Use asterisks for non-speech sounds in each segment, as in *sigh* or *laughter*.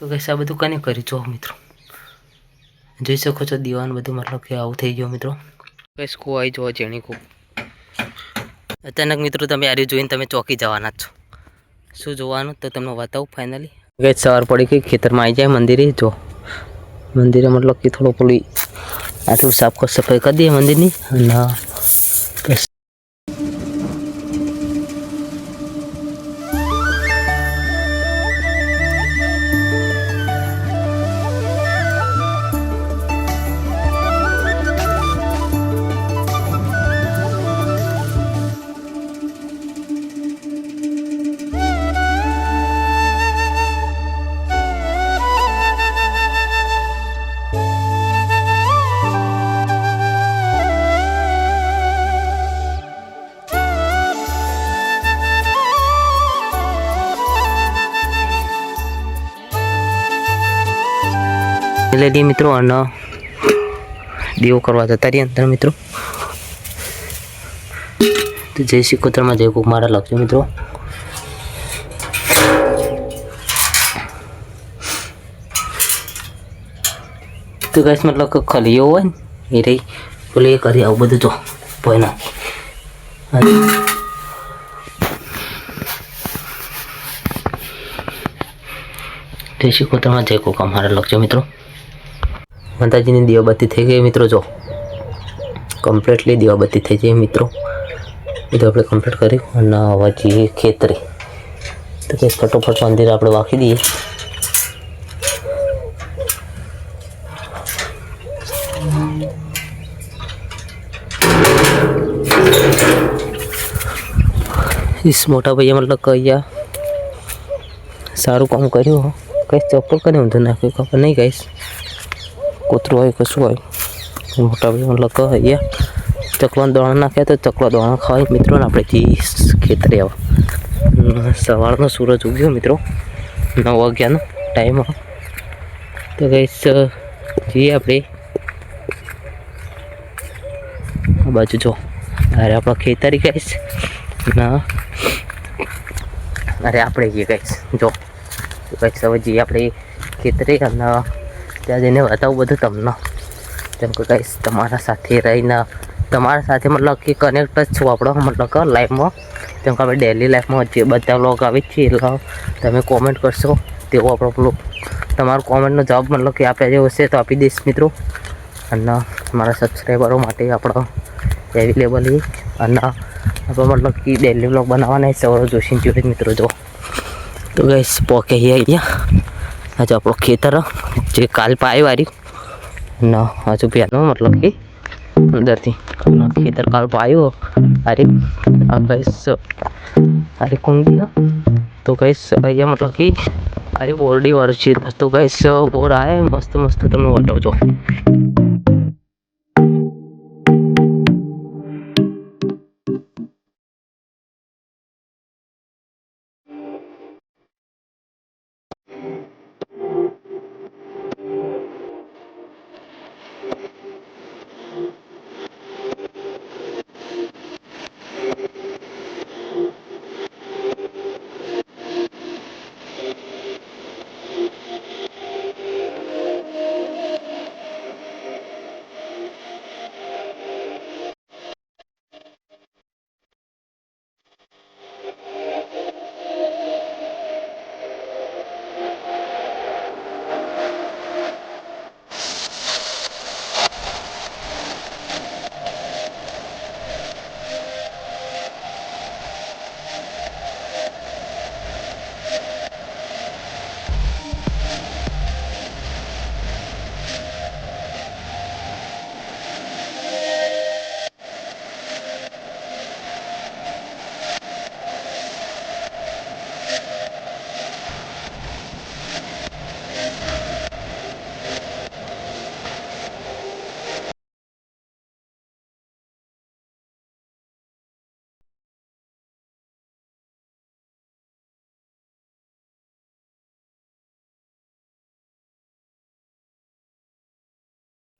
તો કઈ આ બધું કને કરી જો મિત્રો. જોઈ શકો છો દીવાન બધું મતલબ કે આવું થઈ ગયું મિત્રો. કઈ કો આવી જુઓ જેણી કો અચાનક મિત્રો તમે આર્યું જોઈને તમે ચોકી જવાના જ છો. શું જોવાનું? તો તમને બતાવું ફાઇનલી ગઈ સવાર પડી ગઈ ખેતરમાં આવી જાય મંદિરે જો. મંદિરે મતલબ કે થોડું પેલી આટલું સાફ કર સફાઈ કરી દઈએ મંદિરની. અને લેડી મિત્રો અને દીવો કરવા જતા રહ્યા અંદર મિત્રો. તો જય શ્રી કોતરમાં જય કુક મારા લખજો મિત્રો. તો ગેસ મતલબ કે ખલીઓ હોય ને, એ રહી. પેલે એ કરી આવું બધું જો ભય નાખી જય શ્રી કોતરમાં જય કુક મારા લખજો મિત્રો. માતાજીની દીવાબત્તી થઈ ગઈ મિત્રો, જો. કમ્પ્લીટલી દીવાબત્તી થઈ ગઈ મિત્રો. બધું આપણે કમ્પ્લીટ કરી અને હવે જઈએ ખેતરે. તો કે ફટોફટ મંદિર આપણે વાંખી દઈએ. ઈસ મોટા ભાઈએ મતલબ કહ્યા સારું કામ કર્યું કઈ ચપ્પલ કરીને ઊંધું નાખ્યું, ખબર નહીં કહીશ કૂતરું હોય કશું હોય? મોટા ભાઈ મતલબ કહે અહીંયા ચકલાનો દોણા નાખે તો ચકલા દોણા ખાવાય મિત્રો ને આપણે જઈ ખેતરે આવો સવારનો સૂરજ ઉગ્યો મિત્રો. નવ વાગ્યાનો ટાઈમ તો કહીશ જઈએ આપણે. આ બાજુ જો. અરે, આપણા ખેતરી કહીશ ના. અરે, આપણે જઈએ કહીશ જો. કહીશ હવે જઈએ આપણે ખેતરે અને ત્યાં જઈને બતાવું બધું તમને. જેમ કે કહીશ તમારા સાથે રહીને, તમારા સાથે મતલબ કે કનેક્ટ જ છું આપણો, મતલબ કે લાઈફમાં જેમ કે આપણે ડેલી લાઈફમાં જે બધા લોક આવી છીએ એટલે તમે કોમેન્ટ કરશો તેવો આપણો બ્લોગ તમારો કોમેન્ટનો જવાબ મતલબ કે આપ્યા જેવો હશે તો આપી દઈશ મિત્રો. અને મારા સબસ્ક્રાઈબરો માટે આપણો એવેલેબલ છે. અને આપણે મતલબ કે ડેલી બ્લોગ બનાવવાના સૌરવ જોશી જોડે મિત્રો, જો. તો ગઈશ પોકે અહીંયા આજે આપણો ખેતર, જે કાલ પાય વારી. ન, હજુ પેનો મતલબ કે અંદરથી. ખેતર કાલ પાયો. અરે ગઈશ અરે કુંડી તો ગઈશ અહીંયા મતલબ કે, અરે બોરડી વર્ષી તો ગઈશ બોર આવે મસ્ત મસ્ત તમે બતાવજો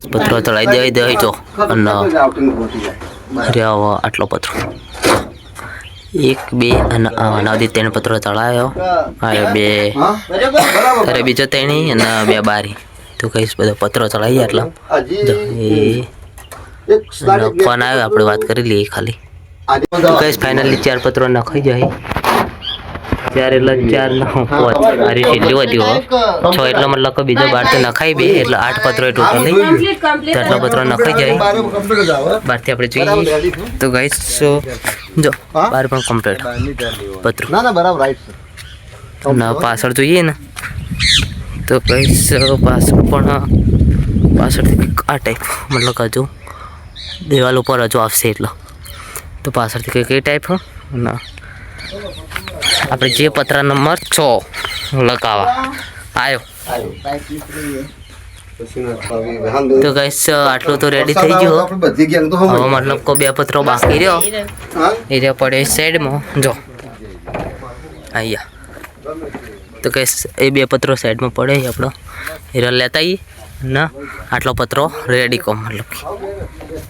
પથરો ચડાવી દે દે જો અને અરે આટલો પથરો. એક, બે અને નવદી ત્રણ પત્રો ચડાયો આવ્યો બે. ત્યારે બીજો તેણી અને બે બારી. તો કહીશ બધો પત્રો ચડાવી એટલે. એટલા ફોન આવ્યો, આપણે વાત કરી લઈએ ખાલી. તો કહીશ ફાઇનલી ચાર પત્રો નખાઈ જાય. ચાર એટલે ચાર ન પાંચ મારી છેલ્લી વધી હો છ એટલો મતલબ કે બીજો બાર તો નખાઈ બે એટલે આઠ પત્રો એ ટોટલી તો આટલા પત્રો નખાઈ જાય. બારથી આપણે જોઈએ. તો ગાઈસ જો બાર પણ કમ્પ્લીટ પત્રો. ના ના બરાબર રાઈટ છે. અને પાછળ જોઈએ ને. તો ગાઈસ પાછળ પણ પાછળથી આ ટાઈપ મતલબ કે હજુ દિવાલ ઉપર હજુ આવશે એટલો. તો પાછળથી કઈ કઈ ટાઈપ અને આપણે જે પતરા નંબર છ લગાવવા આવ્યો તો કહીશ આટલું તો રેડી થઈ ગયું આપણે બધી ગેંગ તો હવે હવે મતલબ કે બે પત્રો બાકી રહ્યો. હા એ રહ્યો પડે સાઈડમાં જો. અહીંયા. તો કે એ બે પત્રો સાઈડમાં પડે છે આપણો. એ રહ્યો લેતા આવીએ ને, આટલો પત્રો રેડી કોમ મતલબ કે.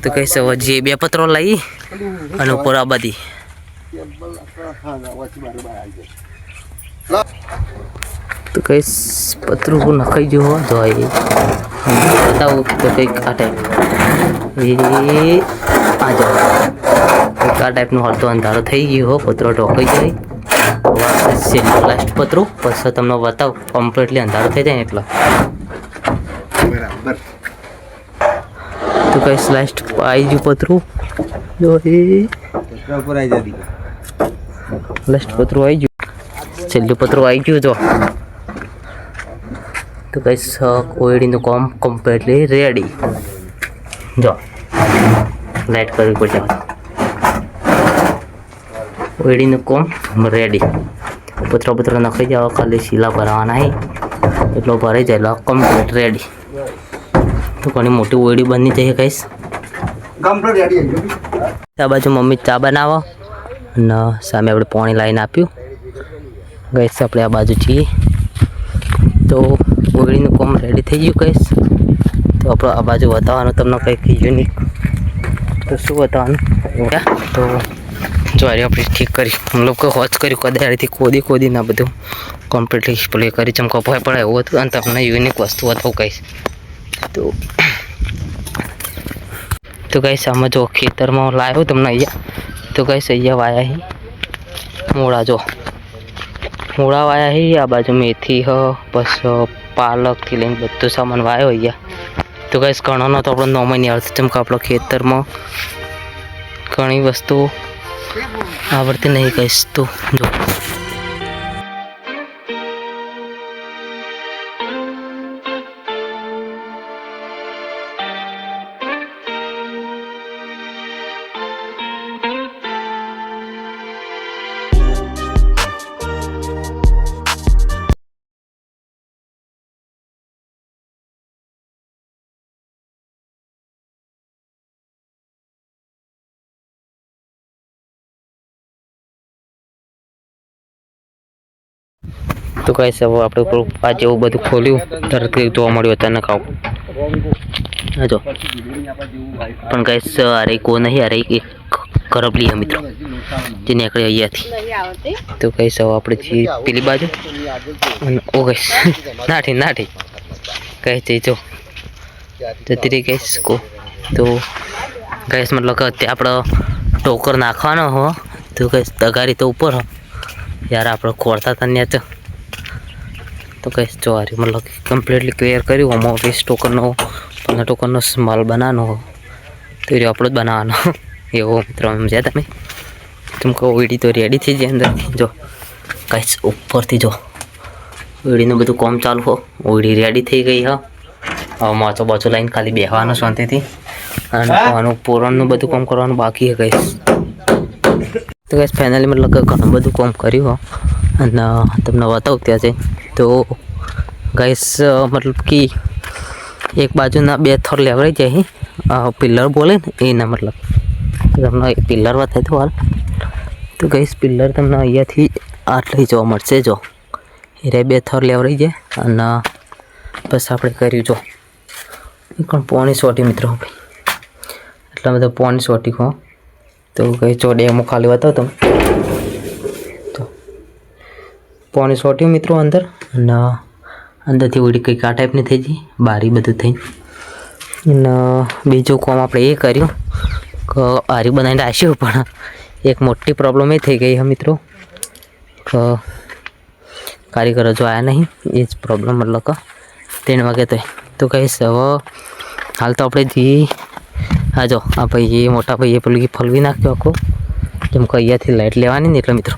તો કહીશ હવે જે બે પત્રો લઈ અને ઉપર આ બધી. તો કહીશ પતરું નખાઈ ગયું તો એ બતાવું તો કંઈક આ ટાઈપ એ આ જાઓ કંઈક આ ટાઈપનું હળતો અંધારો થઈ ગયો હો પતરો ઢોકાઈ જાય છેલ્લું લાસ્ટ પતરું? પછી તમને બતાવ. કમ્પ્લીટલી અંધારો થઈ જાય એટલો. બરાબર. તો કઈ લાસ્ટ આવી ગયું પતરું? જો એ. ઉપર આવી જતી. લાસ્ટ પતરું આવી ગયું. છેલ્લું પતરું આવી ગયું જો. તો કઈ કોયડીનું કોમ કમ્પ્લીટલી રેડી જો. લાઈટ કરવી પડશે. કોયડીનું કોમ રેડી પતરા પતરો નખાઈ જાવ ખાલી શીલા ભરવાના હે. એટલો ભરાઈ જાય એટલે કમ્પ્લીટ રેડી તો ઘણી મોટી ઓયડી બની જઈએ કહીશ કમ્પ્લીટ રેડી આ બાજુ મમ્મી ચા બનાવો. અને સામે આપણે પાણી લાવીને આપ્યું. ગઈશ આપણે આ બાજુ છીએ. તો ઓગળીનું કોમ રેડી થઈ ગયું કહીશ તો આપણે આ બાજુ બતાવવાનું તમને કંઈક યુનિક તો શું બતાવવાનું તો જ્વારી આપણે ઠીક કરી. મતલબ કે હોચ કર્યું કદાળીથી કોદી કોદી ના બધું કમ્પ્લીટલી પ્લે કરી. ચમકો ભય પડે એવું હતું, અને તમને યુનિક વસ્તુ હતું કહીશ તો તો આમાં જો ખેતરમાં લાવ્યો તમને અહીંયા. તો કઈ અહીંયા વાયા હી મૂળા જો મૂળા વાયા હી આ બાજુ મેથી હ પછી પાલકથી લઈને બધું સામાન વાયો અહીંયા તો કઈ ઘણોનો તો આપણો નોમાં મહિની આવડતું જેમ કે આપણો ખેતરમાં ઘણી વસ્તુ આવડતી નહીં કહીશ તો જો તો કઈ હવે આપણે આ જેવું બધું ખોલ્યું. તરત જોવા મળ્યું અચાનક આવું જો. પણ કઈ અરે કો નહીં અરે એક કરબલી હે મિત્રો. જે નીકળી અહીંયાથી. તો કહીશ હવે આપણે જે પેલી બાજુ. અને, ઓ કહીશ *laughs* નાઠી નાઠી. કહે છે જો. જતી કહીશ કો. તો કહીશ મતલબ કે આપણો ટોકર નાખવાનો હો. તો કહીશ તગારી તો ઉપર હો. યાર આપણે ખોરતા હતા તો. તો કહીશ જો આ મતલબ કમ્પ્લીટલી ક્લિયર કર્યું આમાં વીસ ટોકનનો પંદર ટોકનનો માલ બનાવવાનો તો એ આપણો જ બનાવવાનો. એવો મિત્રો સમજ્યા તમે. તમે કહો વીડી તો રેડી થઈ જાય અંદરથી. જો કહીશ ઉપરથી જો. વીડીનું બધું કોમ ચાલુ હો. વીડી રેડી થઈ ગઈ હા. હવે માચો બાચો લાઈને ખાલી બેહવાનું શાંતિથી. અને આનું પૂરણનું બધું કામ કરવાનું બાકી હે કહીશ તો કહીશ ફાઇનલી મતલબ ઘણું બધું કામ કર્યું હો. અને તમને બતાવું ત્યાં જઈ તો ગાઈસ મતલબ કે એક બાજુના બે થર લેવડાઈ જાય પિલ્લર બોલે ને એના મતલબ. તમને એક પિલ્લર બતાવી દો હાલ. તો ગઈશ પિલ્લર તમને અહીંયાથી આટલી જોવા મળશે, જો. એ બે થર લેવડાઈ જાય અને બસ આપણે કર્યું, જો. પણ પોણી સોટી મિત્રો, ભાઈ. એટલા બધા પોણી સોટી હો તો કઈ ચો ડેમો ખાલી બતાવો તમે. પોણી સોટ્યું મિત્રો અંદર અને અંદરથી ઉડી કંઈક આ ટાઈપની થઈ ગઈ, બારી બધું થઈ અને બીજું કામ આપણે એ કર્યું કે આરી બનાવીને રાખ્યું, પણ એક મોટી પ્રોબ્લેમ એ થઈ ગઈ હા મિત્રો. કે કારીગરો જો આવ્યા નહીં, એ જ પ્રોબ્લેમ મતલબ કે ત્રણ વાગે તો તો કહીશ, હવે હાલ તો આપણે જી હા જો, આ ભાઈ એ મોટા ભાઈએ પેલું ફલવી નાખ્યો આખો કેમ કે અહીંયાથી લાઇટ લેવાની ને એટલે મિત્રો.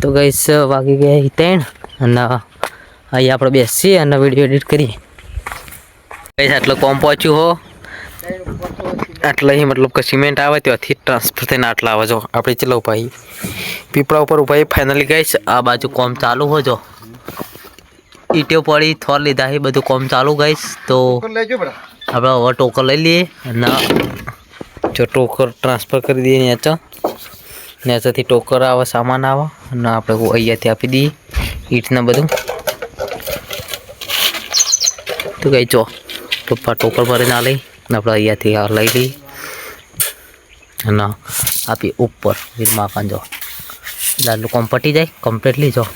તો ગઈશ વાગી ગયા ત્રણ અને અહીંયા આપણે બેસીએ અને વીડિયો એડિટ કરીએ. ગઈશ આટલો કોમ પહોંચ્યું હો. આટલા અહીં મતલબ કે સિમેન્ટ આવે ત્યાંથી ટ્રાન્સફર થઈને આટલા આવે જો. આપણે ચલો ભાઈ પીપળા ઉપર ઊભા ફાઇનલી ગઈશ આ બાજુ કોમ ચાલુ હો જો. ઈટો પડી થોર લીધા એ બધું કોમ ચાલુ ગઈશ તો આપણે હવે ટોકર લઈ લઈએ અને જો ટોકર ટ્રાન્સફર કરી દઈએ નેચા નેચાથી ટોકર આવે, સામાન આવે અને આપણે અહીંયાથી આપી દઈએ ઈટને બધું. તો કંઈ ચો પપ્પા ટોકર ભરીને આ લઈ ને આપણે અહીંયાથી આ લઈ લઈએ. અને આપી ઉપર માપાન જો. એટલે કોમ પટી જાય કમ્પ્લીટલી જો.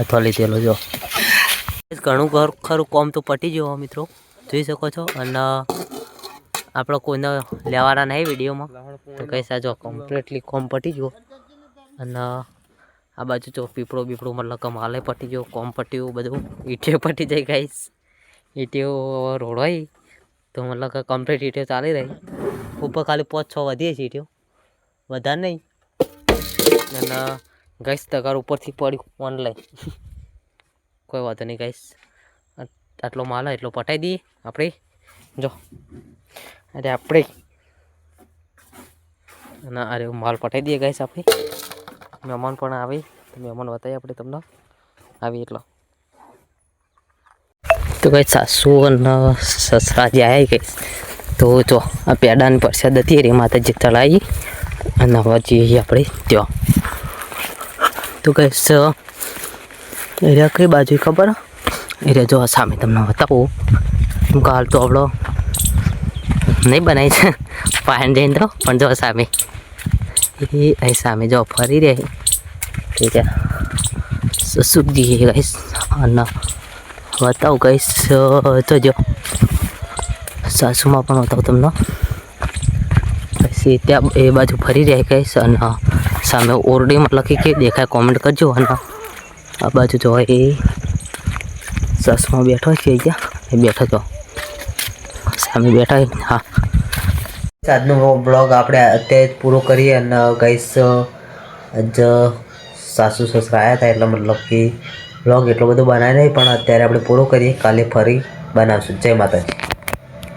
અથવા લીધેલો જો. ઘણું ખરું કોમ તો પટી ગયો મિત્રો. જોઈ શકો છો. અને આપણે કોઈને લેવાના નહીં વિડીયોમાં. તો કહેશા જો કમ્પ્લીટલી કોમ પટી ગયો. અને આ બાજુ જો પીપળો બીપળો મતલબ કે માલે પટી ગયો કોમ પટ્યું બધું. ઈટીઓ પટી જાય ગાઈશ ઈટીઓ રોડવાઈ તો મતલબ કે કમ્પ્લીટ ઈટીઓ ચાલી રહી. ઉપર ખાલી પાંચ છ વધીએ છે ઈટીઓ. વધારે નહીં. અને ગઈશ તગાર ઉપરથી પડ્યું ઓનલાઈન કોઈ વાંધો નહીં ગઈશ આટલો માલ હોય એટલો પટાઈ દઈએ આપણે. જો. અરે આપણે. અને અરે માલ પટાવી દઈએ ગાઈસ આપણે. મહેમાન પણ આવે. તો મહેમાન બતાવીએ આપણે તમને. આવી એટલો. તો કઈ સાસુ અને સસરા જે આવ્યા ગઈ તો જો, આ પેડાની પરસાદ હતી રે માતાજી ચડાવી. અને હવે જઈએ આપણે ત્યાં. તો કહીશ એરિયા કઈ બાજુ ખબર? એરિયા જો સામે તમને બતાવું. કાલ તો આપણો નહીં બનાવી છે. ફાઇન જઈને તો પણ જો સામે. એ અહીં સામે જો ફરી રહે. ઠીક છે. સસુરજી કહીશ અને બતાવું કહીશ તો જો. સાસુમાં પણ બતાવું તમને. પછી ત્યાં એ બાજુ ફરી રહે કહીશ અને સામે ઓરડી મતલબ કે દેખાય કોમેન્ટ કરજો અને આ બાજુ જો એ સસમાં બેઠો છે અહીંયા. બેઠો તો સામે બેઠા. હા. આજનો બ્લોગ આપણે અત્યારે પૂરો કરીએ અને ગઈસ જ સાસુ સસરા આવ્યા હતા એટલે મતલબ કે બ્લોગ એટલો બધો બનાવે નહીં, પણ અત્યારે આપણે પૂરો કરીએ. કાલે ફરી બનાવશું. જય માતાજી.